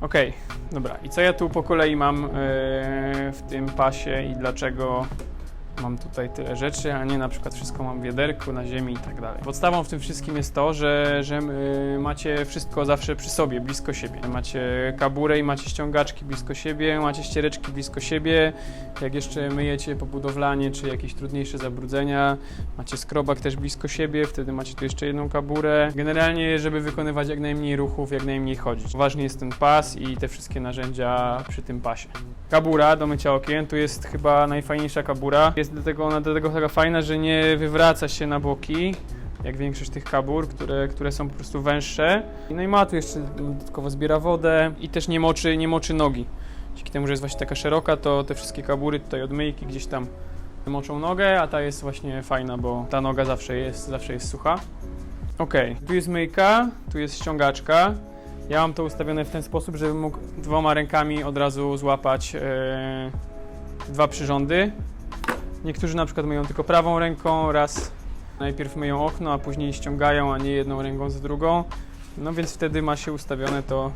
Okej, dobra. I co ja tu po kolei mam e, w tym pasie i dlaczego mam tutaj tyle rzeczy, a nie na przykład wszystko mam w wiaderku, na ziemi i tak dalej. Podstawą w tym wszystkim jest to, że, że y, macie wszystko zawsze przy sobie, blisko siebie. Macie kaburę i macie ściągaczki blisko siebie, macie ściereczki blisko siebie. Jak jeszcze myjecie pobudowlanie czy jakieś trudniejsze zabrudzenia, macie skrobak też blisko siebie, wtedy macie tu jeszcze jedną kaburę. Generalnie, żeby wykonywać jak najmniej ruchów, jak najmniej chodzić. Ważny jest ten pas i te wszystkie narzędzia przy tym pasie. Kabura do mycia okien, tu jest chyba najfajniejsza kabura. Jest dlatego ona do tego taka fajna, że nie wywraca się na boki, jak większość tych kabur, które, które są po prostu węższe. No i ma tu jeszcze dodatkowo zbiera wodę i też nie moczy, nie moczy nogi. Dzięki temu, że jest właśnie taka szeroka, to te wszystkie kabury tutaj od myjki gdzieś tam moczą nogę, a ta jest właśnie fajna, bo ta noga zawsze jest, zawsze jest sucha. Ok, tu jest myjka, tu jest ściągaczka. Ja mam to ustawione w ten sposób, żebym mógł dwoma rękami od razu złapać e, dwa przyrządy. Niektórzy na przykład myją tylko prawą ręką, raz najpierw myją okno, a później ściągają, a nie jedną ręką za drugą. No więc wtedy ma się ustawione to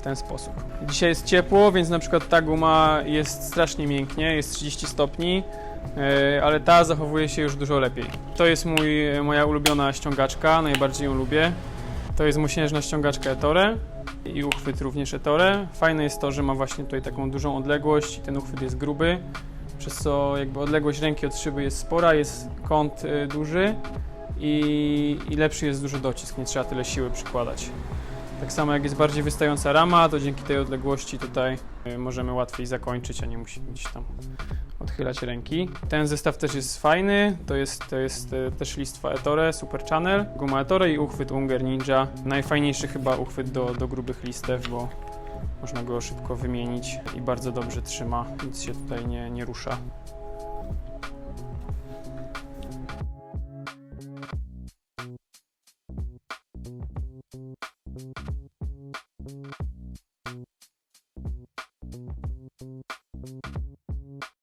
w ten sposób. Dzisiaj jest ciepło, więc na przykład ta guma jest strasznie mięknie, jest 30 stopni, e, ale ta zachowuje się już dużo lepiej. To jest mój, moja ulubiona ściągaczka, najbardziej ją lubię. To jest mośnieżna ściągaczka Ettore i uchwyt również Ettore. Fajne jest to, że ma właśnie tutaj taką dużą odległość i ten uchwyt jest gruby, przez co jakby odległość ręki od szyby jest spora, jest kąt y, duży i, i lepszy jest duży docisk, nie trzeba tyle siły przykładać. Tak samo jak jest bardziej wystająca rama, to dzięki tej odległości tutaj y, możemy łatwiej zakończyć, a nie musimy gdzieś tam odchylać ręki. Ten zestaw też jest fajny, to jest, to jest y, też listwa Ettore, Super Channel, guma Ettore i uchwyt Unger Ninja. Najfajniejszy chyba uchwyt do, do grubych listew, bo można go szybko wymienić i bardzo dobrze trzyma, nic się tutaj nie, nie rusza.